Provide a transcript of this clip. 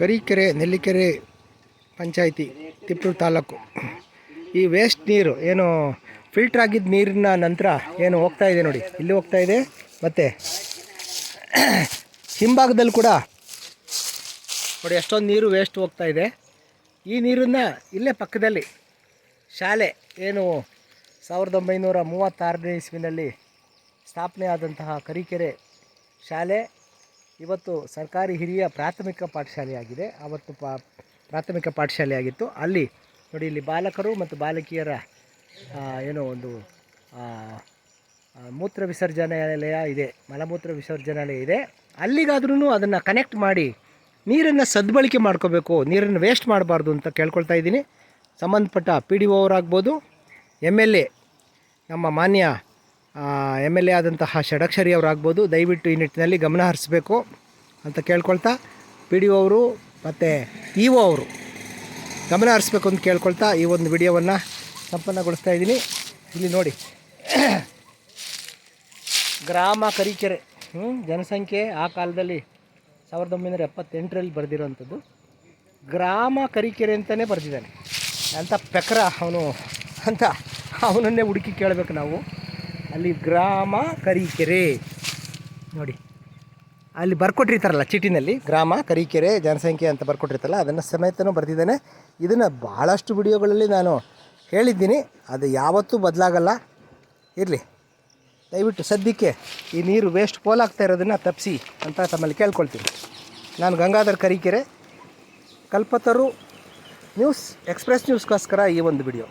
ಕರೀಕೆರೆ, ನೆಲ್ಲಿಕೆರೆ ಪಂಚಾಯಿತಿ ತಿಪ್ಪೂರು ತಾಲೂಕು. ಈ ವೇಸ್ಟ್ ನೀರು ಏನು ಫಿಲ್ಟ್ರ್ ಆಗಿದ್ದ ನೀರಿನ ನಂತರ ಏನು ಹೋಗ್ತಾ ಇದೆ ನೋಡಿ. ಇಲ್ಲಿ ಹೋಗ್ತಾ ಇದೆ. ಮತ್ತು ಹಿಂಭಾಗದಲ್ಲಿ ಕೂಡ ನೋಡಿ ಎಷ್ಟೊಂದು ನೀರು ವೇಸ್ಟ್ ಹೋಗ್ತಾ ಇದೆ. ಈ ನೀರನ್ನು ಇಲ್ಲೇ ಪಕ್ಕದಲ್ಲಿ ಶಾಲೆ ಏನು ಸಾವಿರದ ಒಂಬೈನೂರ ಮೂವತ್ತಾರನೇ ಇಸ್ವಿನಲ್ಲಿ ಸ್ಥಾಪನೆ ಆದಂತಹ ಕರಿಕೆರೆ ಶಾಲೆ ಇವತ್ತು ಸರ್ಕಾರಿ ಹಿರಿಯ ಪ್ರಾಥಮಿಕ ಪಾಠಶಾಲೆಯಾಗಿದೆ. ಆವತ್ತು ಪಾ, ಪ್ರಾಥಮಿಕ ಪಾಠಶಾಲೆಯಾಗಿತ್ತು. ಅಲ್ಲಿ ನೋಡಿ, ಇಲ್ಲಿ ಬಾಲಕರು ಮತ್ತು ಬಾಲಕಿಯರ ಏನೋ ಒಂದು ಮೂತ್ರ ವಿಸರ್ಜನಾಲಯ ಇದೆ. ಮಲಮೂತ್ರ ವಿಸರ್ಜನಾಲಯ ಇದೆ. ಅಲ್ಲಿಗಾದ್ರೂ ಅದನ್ನು ಕನೆಕ್ಟ್ ಮಾಡಿ ನೀರನ್ನು ಸದ್ಬಳಕೆ ಮಾಡ್ಕೋಬೇಕು, ನೀರನ್ನು ವೇಸ್ಟ್ ಮಾಡಬಾರ್ದು ಅಂತ ಕೇಳ್ಕೊಳ್ತಾ ಇದ್ದೀನಿ. ಸಂಬಂಧಪಟ್ಟ ಪಿ ಡಿ ಒ ಅವರಾಗ್ಬೋದು ಎಂ ಎಲ್ ಎ ನಮ್ಮ ಮಾನ್ಯ ಎಂ ಎಲ್ ಎ ಆದಂತಹ ಷಡಕ್ಷರಿ ಅವರಾಗ್ಬೋದು. ದಯವಿಟ್ಟು ಈ ನಿಟ್ಟಿನಲ್ಲಿ ಗಮನ ಹರಿಸ್ಬೇಕು ಅಂತ ಕೇಳ್ಕೊಳ್ತಾ ಪಿ ಡಿ ಒ ಅವರು ಮತ್ತು ಇ ಒ ಅವರು ಗಮನ ಹರಿಸ್ಬೇಕು ಅಂತ ಕೇಳ್ಕೊಳ್ತಾ ಈ ಒಂದು ವಿಡಿಯೋವನ್ನು ಸಂಪನ್ನಗೊಳಿಸ್ತಾ ಇದ್ದೀನಿ. ಇಲ್ಲಿ ನೋಡಿ. ಗ್ರಾಮ ಕರಿಕೆರೆ ಹ್ಞೂ ಜನಸಂಖ್ಯೆ ಆ ಕಾಲದಲ್ಲಿ ಸಾವಿರದ ಒಂಬೈನೂರ ಎಪ್ಪತ್ತೆಂಟರಲ್ಲಿ ಬರೆದಿರೋವಂಥದ್ದು. ಗ್ರಾಮ ಕರಿಕೆರೆ ಅಂತಲೇ ಬರೆದಿದ್ದಾನೆ. ಅಂತ ಪೆಕ್ರ ಅವನು ಅಂತ ಅವನನ್ನೇ ಹುಡುಕಿ ಕೇಳಬೇಕು ನಾವು. ಅಲ್ಲಿ ಗ್ರಾಮ ಕರಿಕೆರೆ. ನೋಡಿ, ಅಲ್ಲಿ ಬರ್ಕೊಟ್ಟಿರ್ತಾರಲ್ಲ ಚೀಟಿನಲ್ಲಿ, ಗ್ರಾಮ ಕರಿಕೆರೆ ಜನಸಂಖ್ಯೆ ಅಂತ ಬರ್ಕೊಟ್ಟಿರ್ತಲ್ಲ ಅದನ್ನು ಸಮೇತನೂ ಬರೆದಿದ್ದಾನೆ. ಇದನ್ನು ಭಾಳಷ್ಟು ವಿಡಿಯೋಗಳಲ್ಲಿ ನಾನು ಹೇಳಿದ್ದೀನಿ. ಅದು ಯಾವತ್ತೂ ಬದಲಾಗಲ್ಲ. ಇರಲಿ. ದಯವಿಟ್ಟು ಸದ್ಯಕ್ಕೆ ಈ ನೀರು ವೇಸ್ಟ್ ಪೋಲಾಗ್ತಾ ಇರೋದನ್ನು ತಪ್ಪಿಸಿ ಅಂತ ತಮ್ಮಲ್ಲಿ ಕೇಳ್ಕೊಳ್ತೀನಿ. ನಾನು ಗಂಗಾಧರ್ ಕರಿಕೆರೆ, ಕಲ್ಪತರು ನ್ಯೂಸ್, ಎಕ್ಸ್ಪ್ರೆಸ್ ನ್ಯೂಸ್ಗೋಸ್ಕರ ಈ ಒಂದು ವಿಡಿಯೋ.